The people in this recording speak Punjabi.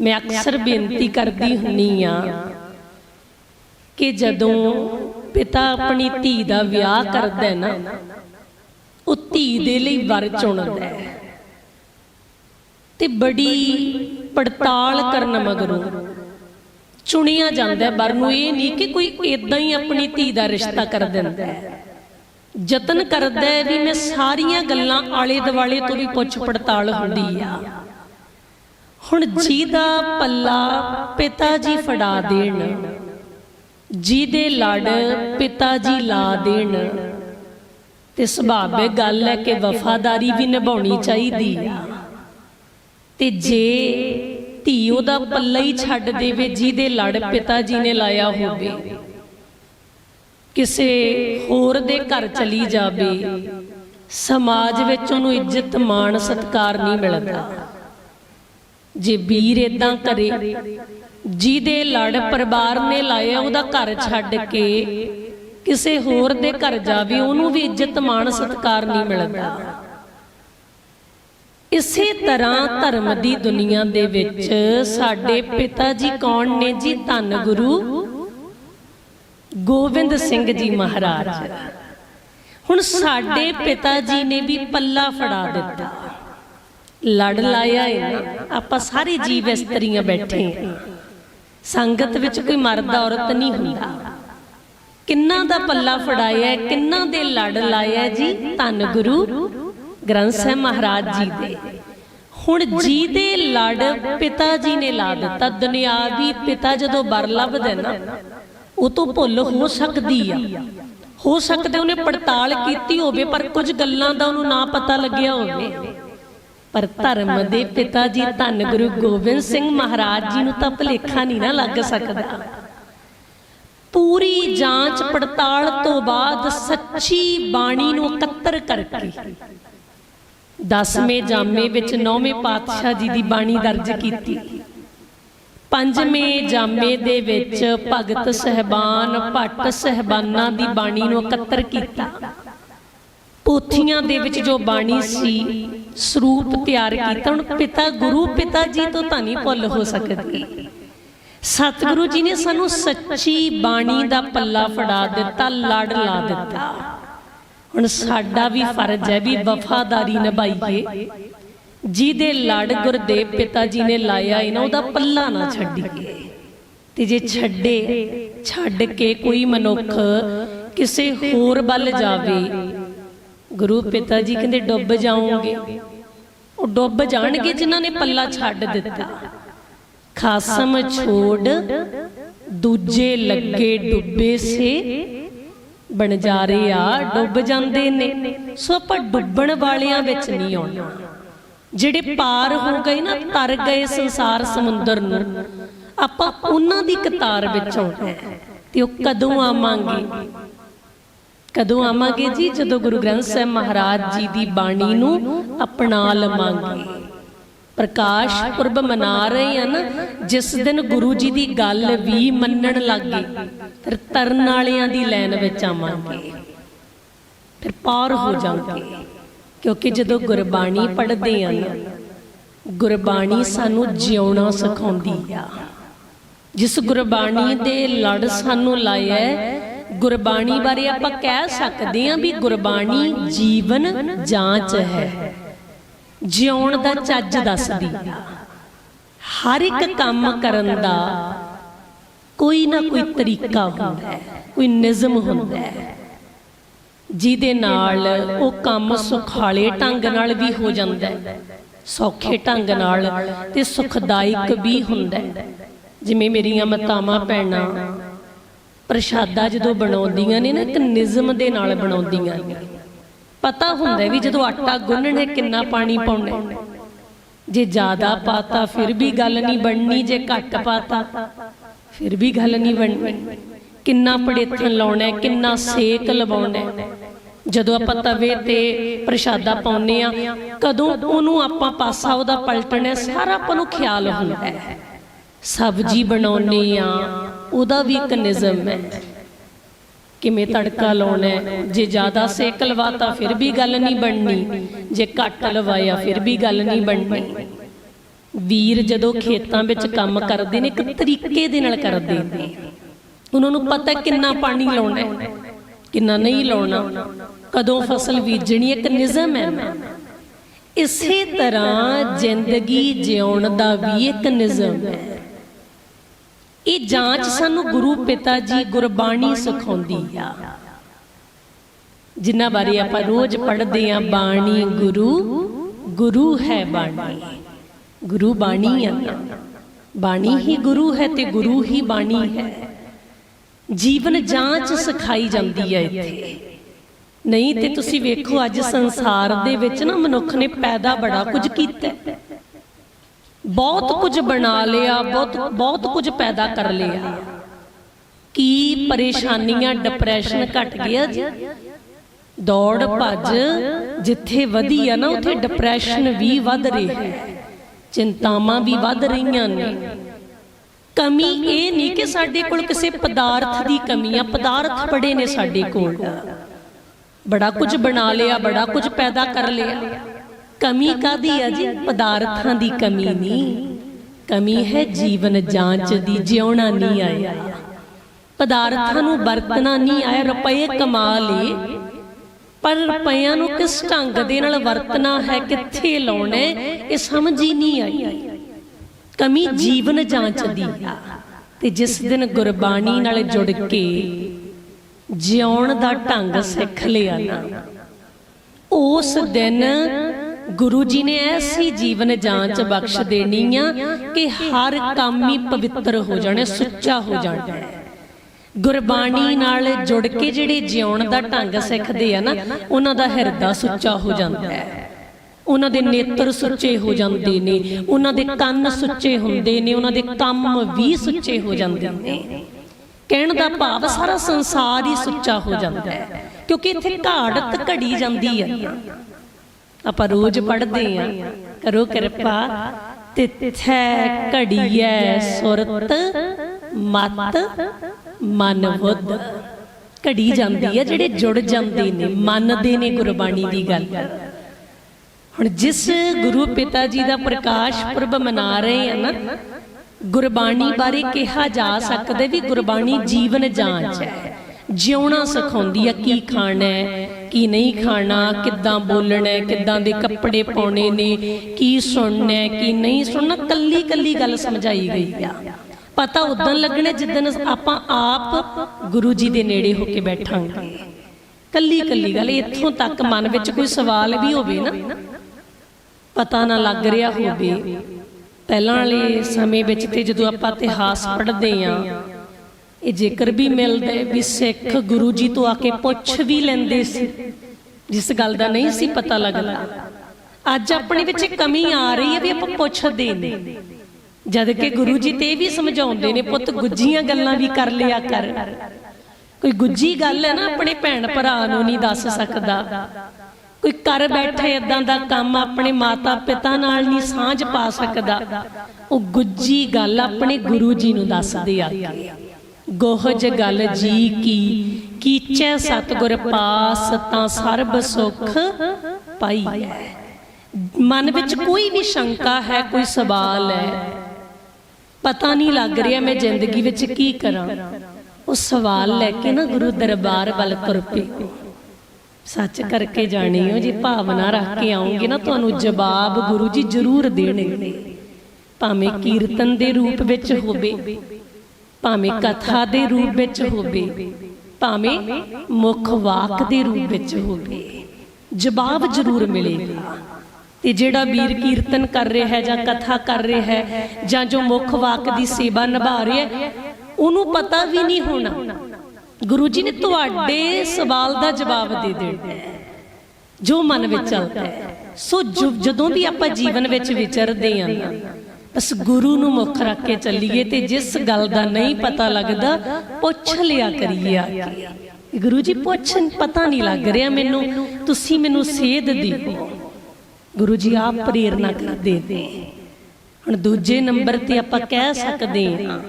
ਮੈਂ ਅਕਸਰ ਬੇਨਤੀ ਕਰਦੀ ਹੁੰਨੀ ਆ ਕਿ ਜਦੋਂ ਪਿਤਾ ਆਪਣੀ ਧੀ ਦਾ ਵਿਆਹ ਕਰਦਾ ਹੈ ਨਾ ਉਹ ਧੀ ਦੇ ਲਈ ਵਰ ਚੁਣਦਾ ਹੈ। ਤੇ ਬੜੀ ਪੜਤਾਲ ਕਰਨ ਮਗਰੋਂ ਚੁਣਿਆ ਜਾਂਦਾ ਵਰ ਨੂੰ ਇਹ ਨਹੀਂ ਕਿ ਕੋਈ ਇਦਾਂ ਹੀ ਆਪਣੀ ਧੀ ਦਾ ਰਿਸ਼ਤਾ ਕਰ ਦਿੰਦਾ ਹੈ। ਯਤਨ ਕਰਦਾ ਹੈ ਵੀ ਮੈਂ ਸਾਰੀਆਂ ਗੱਲਾਂ ਆਲੇ ਦੁਆਲੇ ਤੋਂ ਵੀ ਪੁੱਛ ਪੜਤਾਲ ਹੁੰਦੀ ਆ। ਹੁਣ ਜਿਹਦਾ ਪੱਲਾ ਪਿਤਾ ਜੀ ਫੜਾ ਦੇਣ। ਜਿਹਦੇ ਲੜ ਪਿਤਾ ਜੀ ਲਾ ਦੇਣ। ਤੇ ਸੁਭਾਵਿਕ ਗੱਲ ਹੈ ਕਿ ਵਫਾਦਾਰੀ ਵੀ ਨਿਭਾਉਣੀ ਚਾਹੀਦੀ ਤੇ ਜੇ ਧੀ ਉਹਦਾ ਪੱਲਾ ਹੀ ਛੱਡ ਦੇਵੇ ਜਿਹਦੇ ਲੜ ਪਿਤਾ ਜੀ ਨੇ ਲਾਇਆ ਹੋਵੇ। ਕਿਸੇ ਹੋਰ ਦੇ ਘਰ ਚਲੀ ਜਾਵੇ, ਸਮਾਜ ਵਿੱਚ ਉਹਨੂੰ ਇੱਜ਼ਤ, ਮਾਣ, ਸਤਿਕਾਰ ਨਹੀਂ ਮਿਲਦਾ। ਜੇ ਵੀਰ ਇਦਾਂ ਕਰੇ, ਜਿਹਦੇ ਲੜ ਪਰਿਵਾਰ ਨੇ ਲਾਇਆ ਉਹਦਾ ਘਰ ਛੱਡ ਕੇ, ਕਿਸੇ ਹੋਰ ਦੇ ਘਰ ਜਾਵੇ, ਉਹਨੂੰ ਵੀ ਇੱਜ਼ਤ ਮਾਣ ਸਤਿਕਾਰ ਨਹੀਂ ਮਿਲਦਾ। ਇਸੇ ਤਰ੍ਹਾਂ ਧਰਮ ਦੀ ਦੁਨੀਆ ਦੇ ਵਿੱਚ ਸਾਡੇ ਪਿਤਾ ਜੀ ਕੌਣ ਨੇ ਜੀ? ਧੰਨ ਗੁਰੂ ਗੋਬਿੰਦ ਸਿੰਘ ਜੀ ਮਹਾਰਾਜ। ਹੁਣ ਸਾਡੇ ਪਿਤਾ ਜੀ ਨੇ ਵੀ ਪੱਲਾ ਫੜਾ ਦਿੱਤਾ। ਲੜ ਲਾਇਆ ਹੈ ਆਪਾਂ ਸਾਰੇ ਜੀਵ ਇਸਤਰੀਆਂ ਬੈਠੇ ਹਾਂ ਸੰਗਤ ਵਿੱਚ ਕੋਈ ਮਰਦ ਔਰਤ ਨਹੀਂ ਹੁੰਦਾ। ਕਿੰਨਾ ਦਾ ਪੱਲਾ ਫੜਾਇਆ ਕਿੰਨਾ ਦੇ ਲੜ ਲਾਇਆ ਜੀ, ਧੰਨ ਗੁਰੂ ਗ੍ਰੰਥ ਸਾਹਿਬ ਮਹਾਰਾਜ ਜੀ ਦੇ। ਹੁਣ ਜੀ ਦੇ ਲੜ ਪਿਤਾ ਜੀ ਨੇ ਲਾ ਦਿੱਤਾ ਦੁਨਿਆਵੀ ਪਿਤਾ ਜਦੋਂ ਬਰ ਲੱਭਦੇ ਨਾ, ਉਹ ਤੋਂ ਭੁੱਲ ਹੋ ਸਕਦੀ ਆ। ਹੋ ਸਕਦਾ ਉਹਨੇ ਪੜਤਾਲ ਕੀਤੀ ਹੋਵੇ, ਪਰ ਕੁਝ ਗੱਲਾਂ ਦਾ ਉਹਨੂੰ ਨਾ ਪਤਾ ਲੱਗਿਆ ਹੋਵੇ। ਪਰ ਧਰਮ ਦੇ ਪਿਤਾ ਜੀ ਧੰਨ ਗੁਰੂ ਗੋਬਿੰਦ ਸਿੰਘ ਮਹਾਰਾਜ ਜੀ ਨੂੰ ਤਾਂ ਭਲੇਖਾ ਨਹੀਂ ਨਾ ਲੱਗ ਸਕਦਾ। ਪੂਰੀ ਜਾਂਚ ਪੜਤਾਲ ਤੋਂ ਬਾਅਦ ਸੱਚੀ ਬਾਣੀ ਨੂੰ ਇਕੱਤਰ ਕਰਕੇ ਦਸਵੇਂ ਜਾਮੇ ਵਿੱਚ ਨੌਵੇਂ ਪਾਤਸ਼ਾਹ ਜੀ ਦੀ ਬਾਣੀ ਦਰਜ ਕੀਤੀ। ਪੰਜਵੇਂ ਜਾਮੇ ਦੇ ਵਿੱਚ ਭਗਤ ਸਹਿਬਾਨ, ਭੱਟ ਸਹਿਬਾਨਾਂ ਦੀ ਬਾਣੀ ਨੂੰ ਇਕੱਤਰ ਕੀਤਾ। ਪੋਥੀਆਂ ਦੇ ਵਿੱਚ ਜੋ ਬਾਣੀ ਸੀ, ਸਰੂਪ ਤਿਆਰ ਕੀਤਾ, ਹੁਣ ਪਿਤਾ ਗੁਰੂ, ਪਿਤਾ ਜੀ ਤੋਂ ਤਾਂ ਨਹੀਂ ਭੁੱਲ ਹੋ ਸਕਦੀ। ਸਤਿਗੁਰੂ ਜੀ ਨੇ ਸਾਨੂੰ ਸੱਚੀ ਬਾਣੀ ਦਾ ਪੱਲਾ ਫੜਾ ਦਿੱਤਾ, ਲੜ ਲਾ ਦਿੱਤਾ। ਹੁਣ ਸਾਡਾ ਵੀ ਫਰਜ਼ ਹੈ ਵੀ ਵਫਾਦਾਰੀ ਨਿਭਾਈਏ। ਜਿਹਦੇ ਲੜ ਗੁਰਦੇਵ ਪਿਤਾ ਜੀ ਨੇ ਲਾਇਆ ਇਹਨਾਂ ਉਹਦਾ ਪੱਲਾ ਨਾ ਛੱਡੀਏ। ਤੇ ਜੇ ਛੱਡੇ, ਛੱਡ ਕੇ ਕੋਈ ਮਨੁੱਖ ਕਿਸੇ ਹੋਰ ਵੱਲ ਜਾਵੇ ਗੁਰੂ ਪਿਤਾ ਜੀ ਕਹਿੰਦੇ ਡੁੱਬ ਜਾਓਗੇ। ਉਹ ਡੁੱਬ ਜਾਣਗੇ ਜਿਨ੍ਹਾਂ ਨੇ ਪੱਲਾ ਛੱਡ ਦਿੱਤਾ। ਖਾਸਮ ਛੋੜ ਦੂਜੇ ਲੱਗੇ ਡੁੱਬੇ ਸੇ। ਬਣਜਾਰੇ ਆ ਡੁੱਬ ਜਾਂਦੇ ਨੇ। ਸੋ ਆਪਾਂ ਡੁੱਬਣ ਵਾਲਿਆਂ ਵਿੱਚ ਨਹੀਂ ਆਉਣਾ। ਜਿਹੜੇ ਪਾਰ ਹੋ ਗਏ ਨਾ ਤਰ ਗਏ ਸੰਸਾਰ ਸਮੁੰਦਰ ਨੂੰ। ਆਪਾਂ ਉਹਨਾਂ ਦੀ ਕਤਾਰ ਵਿੱਚ ਆਉਣਾ। ਤੇ ਉਹ ਕਦੋਂ ਆਵਾਂਗੇ? ਕਦੋਂ ਆਵਾਂਗੇ ਜੀ? ਜਦੋਂ ਗੁਰੂ ਗ੍ਰੰਥ ਸਾਹਿਬ ਮਹਾਰਾਜ ਜੀ ਦੀ ਬਾਣੀ ਨੂੰ ਅਪਣਾ ਲਵਾਂਗੇ। ਪ੍ਰਕਾਸ਼ ਪੁਰਬ ਮਨਾ ਰਹੇ ਆ ਨਾ, ਜਿਸ ਦਿਨ ਗੁਰੂ ਜੀ ਦੀ ਗੱਲ ਵੀ ਮੰਨਣ ਲੱਗੇ ਫਿਰ ਤਰਨ ਵਾਲਿਆਂ ਦੀ ਲਾਈਨ ਵਿੱਚ ਆਵਾਂਗੇ। ਫਿਰ ਪਾਰ ਹੋ ਜਾਵਾਂਗੇ, ਕਿਉਂਕਿ ਜਦੋਂ ਗੁਰਬਾਣੀ ਪੜ੍ਹਦੇ ਆ ਨਾ, ਗੁਰਬਾਣੀ ਸਾਨੂੰ ਜਿਉਣਾ ਸਿਖਾਉਂਦੀ ਆ। ਜਿਸ ਗੁਰਬਾਣੀ ਦੇ ਲੜ ਸਾਨੂੰ ਲਾਇਆ ਗੁਰਬਾਣੀ ਬਾਰੇ ਆਪਾਂ ਕਹਿ ਸਕਦੇ ਹਾਂ ਵੀ ਗੁਰਬਾਣੀ ਜੀਵਨ ਜਾਂਚ ਹੈ। ਜਿਉਣ ਦਾ ਚੱਜ ਦੱਸਦੀ। ਹਰ ਇੱਕ ਕੰਮ ਕਰਨ ਦਾ ਕੋਈ ਨਾ ਕੋਈ ਤਰੀਕਾ ਹੁੰਦਾ ਹੈ, ਕੋਈ ਨਿਯਮ ਹੁੰਦਾ ਹੈ। ਜਿਹਦੇ ਨਾਲ ਉਹ ਕੰਮ ਸੁਖਾਲੇ ਢੰਗ ਨਾਲ ਵੀ ਹੋ ਜਾਂਦਾ ਹੈ, ਸੌਖੇ ਢੰਗ ਨਾਲ ਤੇ ਸੁਖਦਾਇਕ ਵੀ ਹੁੰਦਾ ਹੈ। ਜਿਵੇਂ ਮੇਰੀਆਂ ਮਤਾਵਾਂ, ਭੈਣਾਂ ਪ੍ਰਸ਼ਾਦਾ ਜਦੋਂ ਬਣਾਉਂਦੀਆਂ ਨੇ ਨਾ, ਇੱਕ ਨਿਯਮ ਦੇ ਨਾਲ ਬਣਾਉਂਦੀਆਂ ਪਤਾ ਹੁੰਦਾ ਵੀ ਜਦੋਂ ਆਟਾ ਗੁੰਨਣਾ, ਕਿੰਨਾ ਪਾਣੀ ਪਾਉਣਾ। ਜੇ ਜ਼ਿਆਦਾ ਪਾਤਾ, ਫਿਰ ਵੀ ਗੱਲ ਨਹੀਂ ਬਣਨੀ। ਜੇ ਘੱਟ ਪਾਤਾ, ਫਿਰ ਵੀ ਗੱਲ ਨਹੀਂ ਬਣਨੀ। ਕਿੰਨਾ ਪੜੇਥਨ ਲਾਉਣਾ, ਕਿੰਨਾ ਸੇਕ ਲਵਾਉਣਾ। ਜਦੋਂ ਆਪਾਂ ਤਵੇ ਤੇ ਪ੍ਰਸ਼ਾਦਾ ਪਾਉਨੇ ਆ ਕਦੋਂ ਉਹਨੂੰ ਆਪਾਂ ਪਾਸਾ ਉਹਦਾ ਪਲਟਣਾ, ਸਾਰਾ ਆਪਾਂ ਨੂੰ ਖਿਆਲ ਹੁੰਦਾ ਹੈ। ਸਬਜੀ ਬਣਾਉਨੇ ਆ ਉਹਦਾ ਵੀ ਇੱਕ ਨਿਯਮ ਹੈ। ਕਿਵੇਂ ਤੜਕਾ ਲਾਉਣਾ ਜੇ ਜ਼ਿਆਦਾ ਸੇਕ ਲਵਾਤਾ ਫਿਰ ਵੀ ਗੱਲ ਨਹੀਂ ਬਣਨੀ, ਜੇ ਘੱਟ ਲਵਾਇਆ ਫਿਰ ਵੀ ਗੱਲ ਨਹੀਂ ਬਣਨੀ। ਵੀਰ ਜਦੋਂ ਖੇਤਾਂ ਵਿੱਚ ਕੰਮ ਕਰਦੇ ਨੇ, ਇੱਕ ਤਰੀਕੇ ਦੇ ਨਾਲ ਕਰਦੇ ਨੇ। ਉਹਨਾਂ ਨੂੰ ਪਤਾ ਕਿੰਨਾ ਪਾਣੀ ਲਾਉਣਾ ਹੈ, ਕਿੰਨਾ ਨਹੀਂ ਲਾਉਣਾ। ਕਦੋਂ ਫਸਲ ਬੀਜਣੀ ਇੱਕ ਨਿਯਮ ਹੈ। ਇਸੇ ਤਰ੍ਹਾਂ ਜ਼ਿੰਦਗੀ ਜਿਉਣ ਦਾ ਵੀ ਇੱਕ ਨਿਯਮ ਹੈ। ਇਹ ਜਾਂਚ ਸਾਨੂੰ ਗੁਰੂ ਪਿਤਾ ਜੀ ਗੁਰਬਾਣੀ ਸਿਖਾਉਂਦੀ ਆ। ਜਿਨ੍ਹਾਂ ਬਾਰੇ ਆਪਾਂ ਰੋਜ਼ ਪੜ੍ਹਦੇ ਆਂ, ਬਾਣੀ ਗੁਰੂ ਗੁਰੂ ਹੈ ਬਾਣੀ। ਗੁਰੂ ਬਾਣੀ ਆ ਬਾਣੀ ਹੀ ਗੁਰੂ ਹੈ ਤੇ ਗੁਰੂ ਹੀ ਬਾਣੀ ਹੈ। ਜੀਵਨ ਜਾਂਚ ਸਿਖਾਈ ਜਾਂਦੀ ਹੈ ਇੱਥੇ। ਨਹੀਂ ਤੇ ਤੁਸੀਂ ਵੇਖੋ ਅੱਜ ਸੰਸਾਰ ਦੇ ਵਿੱਚ ਨਾ ਮਨੁੱਖ ਨੇ ਪੈਦਾ ਬੜਾ ਕੁਝ ਕੀਤਾ। ਹੈ। ਬਹੁਤ ਕੁਝ ਬਣਾ ਲਿਆ ਬਹੁਤ ਬਹੁਤ ਕੁਝ ਪੈਦਾ ਕਰ ਲਿਆ। ਕੀ ਪਰੇਸ਼ਾਨੀਆਂ ਡਿਪਰੈਸ਼ਨ ਘਟ ਗਿਆ ਜੀ ਦੌੜ ਭੱਜ ਜਿੱਥੇ ਵਧੀ ਆ ਨਾ ਉੱਥੇ ਡਿਪਰੈਸ਼ਨ ਵੀ ਵੱਧ ਰਹੀ। ਚਿੰਤਾਵਾਂ ਵੀ ਵੱਧ ਰਹੀਆਂ ਨੇ। ਕਮੀ ਇਹ ਨਹੀਂ ਕਿ ਸਾਡੇ ਕੋਲ ਕਿਸੇ ਪਦਾਰਥ ਦੀ ਕਮੀ ਆ ਪਦਾਰਥ ਬੜੇ ਨੇ ਸਾਡੇ ਕੋਲ। ਬੜਾ ਕੁਝ ਬਣਾ ਲਿਆ ਬੜਾ ਕੁਝ ਪੈਦਾ ਕਰ ਲਿਆ। ਕਮੀ ਕਾਦੀ ਆ ਜੀ? ਪਦਾਰਥਾਂ ਦੀ ਕਮੀ ਨਹੀਂ। ਕਮੀ ਹੈ ਜੀਵਨ ਜਾਂਚ ਦੀ ਜਿਉਣਾ ਨਹੀਂ ਆਇਆ। ਪਦਾਰਥਾਂ ਨੂੰ ਵਰਤਣਾ ਨਹੀਂ ਆਇਆ ਰੁਪਏ ਕਮਾ ਲਏ। ਪਰ ਰੁਪਈਆਂ ਨੂੰ ਕਿਸ ਢੰਗ ਦੇ ਨਾਲ ਵਰਤਣਾ ਹੈ ਕਿੱਥੇ ਲਾਉਣਾ ਇਹ ਸਮਝ ਹੀ ਨਹੀਂ ਆਈ। ਕਮੀ ਜੀਵਨ ਜਾਂਚ ਦੀ ਆ। ਤੇ ਜਿਸ ਦਿਨ ਗੁਰਬਾਣੀ ਨਾਲ ਜੁੜ ਕੇ ਜਿਉਣ ਦਾ ਢੰਗ ਸਿੱਖ ਲਿਆ ਨਾ। ਉਸ ਦਿਨ ਗੁਰੂ ਜੀ ਨੇ ਐਸੀ ਜੀਵਨ ਜਾਂਚ ਬਖਸ਼ ਦੇਣੀ ਆ ਕਿ ਹਰ ਕੰਮ ਹੀ ਪਵਿੱਤਰ ਹੋ ਜਾਣਾ, ਸੁੱਚਾ ਹੋ ਜਾਣਾ। ਗੁਰਬਾਣੀ ਨਾਲ ਜੁੜ ਕੇ ਜਿਹੜੇ ਜਿਉਣ ਦਾ ਢੰਗ ਸਿੱਖਦੇ ਆ ਨਾ, ਉਹਨਾਂ ਦਾ ਹਿਰਦਾ ਸੁੱਚਾ ਹੋ ਜਾਂਦਾ ਹੈ। ਉਹਨਾਂ ਦੇ ਨੇਤਰ ਸੁੱਚੇ ਹੋ ਜਾਂਦੇ ਨੇ, ਉਹਨਾਂ ਦੇ ਕੰਨ ਸੁੱਚੇ ਹੁੰਦੇ ਨੇ, ਉਹਨਾਂ ਦੇ ਕੰਮ ਵੀ ਸੁੱਚੇ ਹੋ ਜਾਂਦੇ ਨੇ। ਕਹਿਣ ਦਾ ਭਾਵ ਸਾਰਾ ਸੰਸਾਰ ਹੀ ਸੁੱਚਾ ਹੋ ਜਾਂਦਾ ਹੈ, ਕਿਉਂਕਿ ਇੱਥੇ ਘਾੜਤ ਘੜੀ ਜਾਂਦੀ ਹੈ ਆਪਾਂ ਰੋਜ਼ ਪੜ੍ਹਦੇ ਆ ਕਰੋ ਕਿਰਪਾ, ਤਿੱਥੈ ਘੜੀਐ ਸੁਰਤ, ਮਤ ਮਨ ਬੁੱਧ। ਘੜੀ ਜਾਂਦੀ ਹੈ ਜਿਹੜੇ ਜੁੜ ਜਾਂਦੇ ਨੇ, ਮੰਨਦੇ ਨੇ ਗੁਰਬਾਣੀ ਦੀ ਗੱਲ। ਹੁਣ ਜਿਸ ਗੁਰੂ ਪਿਤਾ ਜੀ ਦਾ ਪ੍ਰਕਾਸ਼ ਪੁਰਬ ਮਨਾ ਰਹੇ ਆ ਨਾ, ਗੁਰਬਾਣੀ ਬਾਰੇ ਕਿਹਾ ਜਾ ਸਕਦਾ ਵੀ ਗੁਰਬਾਣੀ ਜੀਵਨ ਜਾਂਚ ਹੈ। ਜਿਉਣਾ ਸਿਖਾਉਂਦੀ ਹੈ ਕੀ ਖਾਣਾ ਹੈ ਕੀ ਨਹੀਂ ਖਾਣਾ, ਕਿੱਦਾਂ ਬੋਲਣਾ, ਕਿੱਦਾਂ ਦੇ ਕੱਪੜੇ ਪਾਉਣੇ ਨੇ, ਕੀ ਸੁਣਨਾ, ਕੀ ਨਹੀਂ ਸੁਣਨਾ, ਕੱਲੀ ਕੱਲੀ ਗੱਲ ਸਮਝਾਈ ਗਈ ਆ। ਪਤਾ ਉਦੋਂ ਲੱਗਣਾ ਜਿੱਦਣ ਆਪਾਂ ਆਪ ਗੁਰੂ ਜੀ ਦੇ ਨੇੜੇ ਹੋ ਕੇ ਬੈਠਾਂਗੇ। ਕੱਲੀ ਕੱਲੀ ਗੱਲ, ਇੱਥੋਂ ਤੱਕ ਮਨ ਵਿੱਚ ਕੋਈ ਸਵਾਲ ਵੀ ਹੋਵੇ ਨਾ, ਪਤਾ ਨਾ ਲੱਗ ਰਿਹਾ ਹੋਵੇ। ਪਹਿਲਾਂ ਵਾਲੇ ਸਮੇਂ ਵਿੱਚ ਤੇ ਜਦੋਂ ਆਪਾਂ ਇਤਿਹਾਸ ਪੜ੍ਹਦੇ ਆਂ ਇਹ ਜੇਕਰ ਵੀ ਮਿਲਦਾ ਵੀ ਸਿੱਖ ਗੁਰੂ ਜੀ ਤੋਂ ਆ ਕੇ ਪੁੱਛ ਵੀ ਲੈਂਦੇ ਸੀ, ਜਿਸ ਗੱਲ ਦਾ ਨਹੀਂ ਸੀ ਪਤਾ ਲੱਗਦਾ। ਅੱਜ ਆਪਣੇ ਵਿੱਚ ਕਮੀ ਆ ਰਹੀ ਹੈ ਵੀ ਆਪਾਂ ਪੁੱਛਦੇ ਨੇ। ਜਦ ਕਿ ਗੁਰੂ ਜੀ ਤੇ ਵੀ ਸਮਝਾਉਂਦੇ ਨੇ, ਪੁੱਤ ਗੁੱਜੀਆਂ ਗੱਲਾਂ ਵੀ ਕਰ ਲਿਆ ਕਰ। ਕੋਈ ਗੁੱਜੀ ਗੱਲ ਹੈ ਨਾ ਆਪਣੇ ਭੈਣ ਭਰਾ ਨੂੰ ਨਹੀਂ ਦੱਸ ਸਕਦਾ। ਕੋਈ ਕਰ ਬੈਠੇ ਇਦਾਂ ਦਾ ਕੰਮ ਆਪਣੇ ਮਾਤਾ ਪਿਤਾ ਨਾਲ ਨਹੀਂ ਸਾਂਝ ਪਾ ਸਕਦਾ। ਉਹ ਗੁੱਜੀ ਗੱਲ ਆਪਣੇ ਗੁਰੂ ਜੀ ਨੂੰ ਦੱਸਦੇ ਆ। ਕੇ ਗੋਹਜ ਗੱਲ ਜੀ ਕੀ, ਕੀਚੈ ਸਤਗੁਰ ਪਾਸ ਤਾਂ ਸਰਬ ਸੁਖ ਪਾਈ ਹੈ ਮਨ ਵਿੱਚ ਕੋਈ ਵੀ ਸ਼ੰਕਾ ਹੈ, ਕੋਈ ਸਵਾਲ ਹੈ, ਪਤਾ ਨਹੀਂ ਲੱਗ ਰਿਹਾ ਮੈਂ ਜ਼ਿੰਦਗੀ ਵਿੱਚ ਕੀ ਕਰਾਂ। ਉਹ ਸਵਾਲ ਲੈ ਕੇ ਨਾ ਗੁਰੂ ਦਰਬਾਰ ਵੱਲ ਤੁਰ ਪਈ ਸੱਚ ਕਰਕੇ ਜਾਣੀ ਹੋ ਜੀ ਭਾਵਨਾ ਰੱਖ ਕੇ ਆਉਂਗੇ ਨਾ ਤੁਹਾਨੂੰ ਜਵਾਬ ਗੁਰੂ ਜੀ ਜ਼ਰੂਰ ਦੇਣਗੇ। ਭਾਵੇਂ ਕੀਰਤਨ ਦੇ ਰੂਪ ਵਿੱਚ ਹੋਵੇ ਭਾਵੇਂ ਕਥਾ ਦੇ ਰੂਪ ਵਿੱਚ ਹੋਵੇ ਭਾਵੇਂ ਮੁੱਖ ਵਾਕ ਦੇ ਰੂਪ ਵਿੱਚ ਹੋਵੇ ਜਵਾਬ ਜ਼ਰੂਰ ਮਿਲੇਗਾ। ਤੇ ਜਿਹੜਾ ਵੀਰ ਕੀਰਤਨ ਕਰ ਰਿਹਾ ਹੈ ਜਾਂ ਕਥਾ ਕਰ ਰਿਹਾ ਹੈ ਜਾਂ ਜੋ ਮੁੱਖ ਵਾਕ ਦੀ ਸੇਵਾ ਨਿਭਾ ਰਿਹਾ ਹੈ ਉਹਨੂੰ ਪਤਾ ਵੀ ਨਹੀਂ ਹੋਣਾ। ਗੁਰੂ ਜੀ ਨੇ ਤੁਹਾਡੇ ਸਵਾਲ ਦਾ ਜਵਾਬ ਦੇ ਦੇਣਾ ਹੈ ਜੋ ਮਨ ਵਿੱਚ ਚੱਲਦਾ ਹੈ। ਸੋ ਜਦੋਂ ਵੀ ਆਪਾਂ ਜੀਵਨ ਵਿੱਚ ਵਿਚਰਦੇ ਆਂ ਬਸ ਗੁਰੂ ਨੂੰ ਮੁੱਖ ਰੱਖ ਕੇ ਚੱਲੀਏ ਤੇ ਜਿਸ ਗੱਲ ਦਾ ਨਹੀਂ ਪਤਾ ਲੱਗਦਾ, ਪੁੱਛ ਲਿਆ ਕਰੀਏ ਆ ਕੇ। ਗੁਰੂ ਜੀ, ਪੁੱਛ ਪਤਾ ਨਹੀਂ ਲੱਗ ਰਿਹਾ ਮੈਨੂੰ, ਤੁਸੀਂ ਮੈਨੂੰ ਸੇਧ ਦਿਓ। ਗੁਰੂ ਜੀ, ਆਪ ਪ੍ਰੇਰਣਾ ਕਰਦੇ ਨੇ ਹੁਣ ਦੂਜੇ ਨੰਬਰ ਤੇ ਆਪਾਂ ਕਹਿ ਸਕਦੇ ਹਾਂ